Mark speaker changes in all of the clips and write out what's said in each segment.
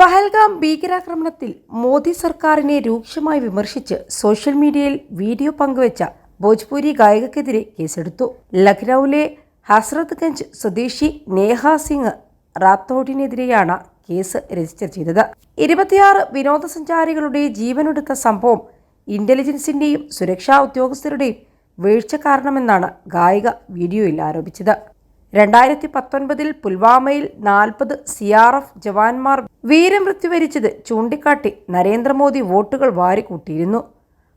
Speaker 1: പഹൽഗാം ഭീകരാക്രമണത്തിൽ മോദി സർക്കാരിനെ രൂക്ഷമായി വിമർശിച്ച് സോഷ്യൽ മീഡിയയിൽ വീഡിയോ പങ്കുവച്ച ഭോജ്പുരി ഗായകക്കെതിരെ കേസെടുത്തു. ലഖ്നൌവിലെ ഹസ്രത് ഗഞ്ച് സ്വദേശി നേഹ സിംഗ് റാത്തോഡിനെതിരെയാണ് കേസ് രജിസ്റ്റർ ചെയ്തത്. ഇരുപത്തിയാറ് വിനോദസഞ്ചാരികളുടെ ജീവനെടുത്ത സംഭവം ഇന്റലിജൻസിന്റെയും സുരക്ഷാ ഉദ്യോഗസ്ഥരുടെയും വീഴ്ച കാരണമെന്നാണ് ഗായിക വീഡിയോയിൽ ആരോപിച്ചത്. രണ്ടായിരത്തി പത്തൊൻപതിൽ പുൽവാമയിൽ നാൽപ്പത് സി ആർ എഫ് ജവാന്മാർ വീരമൃത്യു വരിച്ചത് ചൂണ്ടിക്കാട്ടി നരേന്ദ്രമോദി വോട്ടുകൾ വാരിക്കൂട്ടിയിരുന്നു.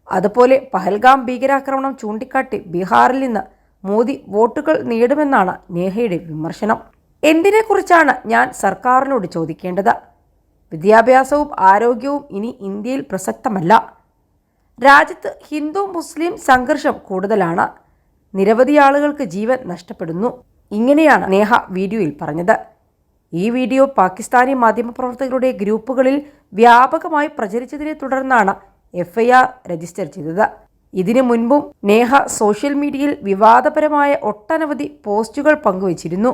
Speaker 1: അതുപോലെ പഹൽഗാം ഭീകരാക്രമണം ചൂണ്ടിക്കാട്ടി ബീഹാറിൽ നിന്ന് മോദി വോട്ടുകൾ നേടുമെന്നാണ് നേഹയുടെ വിമർശനം. എന്തിനെക്കുറിച്ചാണ് ഞാൻ സർക്കാരിനോട് ചോദിക്കേണ്ടത്? വിദ്യാഭ്യാസവും ആരോഗ്യവും ഇനി ഇന്ത്യയിൽ പ്രസക്തമല്ല. രാജ്യത്ത് ഹിന്ദു മുസ്ലിം സംഘർഷം കൂടുതലാണ്. നിരവധി ആളുകൾക്ക് ജീവൻ നഷ്ടപ്പെടുന്നു. ഇങ്ങനെയാണ് നേഹ വീഡിയോയിൽ പറഞ്ഞത്. ഈ വീഡിയോ പാകിസ്ഥാനി മാധ്യമപ്രവർത്തകരുടെ ഗ്രൂപ്പുകളിൽ വ്യാപകമായി പ്രചരിച്ചതിനെ തുടർന്നാണ് എഫ്ഐആർ രജിസ്റ്റർ ചെയ്തത്. ഇതിനു മുൻപും നേഹ സോഷ്യൽ മീഡിയയിൽ വിവാദപരമായ ഒട്ടനവധി പോസ്റ്റുകൾ പങ്കുവച്ചിരുന്നു.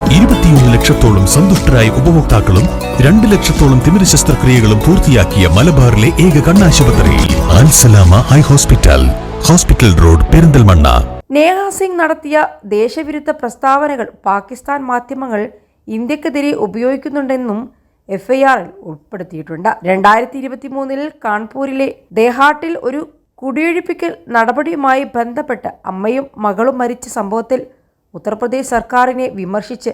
Speaker 2: ഇരുപത്തിയൊന്ന് ലക്ഷത്തോളം സന്തുഷ്ടരായ ഉപഭോക്താക്കളും രണ്ട് ലക്ഷത്തോളം തിമിര ശസ്ത്രക്രിയകളും പൂർത്തിയാക്കിയ മലബാറിലെ ഏക കണ്ണാശുപത്രി ആൻസലാമ eye hospital. Hospital road Perinthalmanna.
Speaker 1: Neha Singh നടത്തിയ ദേശവിരുദ്ധ പ്രസ്താവനകൾ പാകിസ്ഥാൻ മാധ്യമങ്ങൾ ഇന്ത്യക്കെതിരെ ഉപയോഗിക്കുന്നുണ്ടെന്നും എഫ് ഐ ആറിൽ ഉൾപ്പെടുത്തിയിട്ടുണ്ട്. രണ്ടായിരത്തി ഇരുപത്തി മൂന്നിൽ കാൺപൂരിലെ ദേഹാട്ടിൽ ഒരു കുടിയൊഴിപ്പിക്കൽ നടപടിയുമായി ബന്ധപ്പെട്ട് അമ്മയും മകളും മരിച്ച സംഭവത്തിൽ ഉത്തർപ്രദേശ് സർക്കാരിനെ വിമർശിച്ച്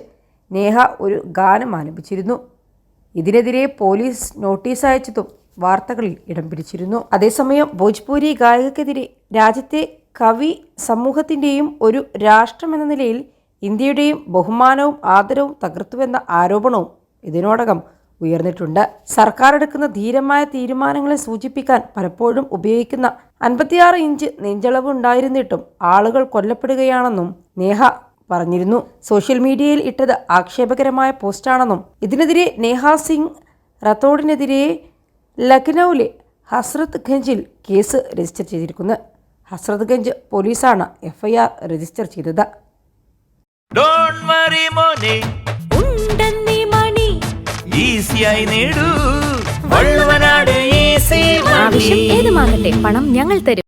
Speaker 1: നേഹ ഒരു ഗാനം ആലപിച്ചിരുന്നു. ഇതിനെതിരെ പോലീസ് നോട്ടീസ് അയച്ചതും വാർത്തകളിൽ ഇടം പിടിച്ചിരുന്നു. അതേസമയം ഭോജ്പൂരി ഗായകക്കെതിരെ രാജ്യത്തെ കവി സമൂഹത്തിന്റെയും ഒരു രാഷ്ട്രമെന്ന നിലയിൽ ഇന്ത്യയുടെയും ബഹുമാനവും ആദരവും തകർത്തുവെന്ന ആരോപണവും ഇതിനോടകം ഉയർന്നിട്ടുണ്ട്. സർക്കാർ എടുക്കുന്ന ധീരമായ തീരുമാനങ്ങളെ സൂചിപ്പിക്കാൻ പലപ്പോഴും ഉപയോഗിക്കുന്ന അൻപത്തിയാറ് ഇഞ്ച് നെഞ്ചളവ് ഉണ്ടായിരുന്നിട്ടും ആളുകൾ കൊല്ലപ്പെടുകയാണെന്നും നേഹ പറഞ്ഞിരുന്നു. സോഷ്യൽ മീഡിയയിൽ ഇട്ടത് ആക്ഷേപകരമായ പോസ്റ്റാണെന്നും ഇതിനെതിരെ നേഹ സിംഗ് റത്തോഡിനെതിരെ ലഖ്നൌവിലെ ഹസ്രത്ത് ഗഞ്ചിൽ കേസ് രജിസ്റ്റർ ചെയ്തിരിക്കുന്നു. ഹസ്രത്ത് ഗഞ്ച് പോലീസാണ് എഫ്ഐആർ രജിസ്റ്റർ ചെയ്തത്.
Speaker 3: ഡോണ്ട് വറി മോനെ.
Speaker 4: ഉണ്ടെന്നീ മണി.
Speaker 3: ഈസിയായി നേടൂ. വള്ളുവനാട് ഈസി
Speaker 4: ആവശ്യം ഏതുമാകട്ടെ പണം ഞങ്ങൾ തരും.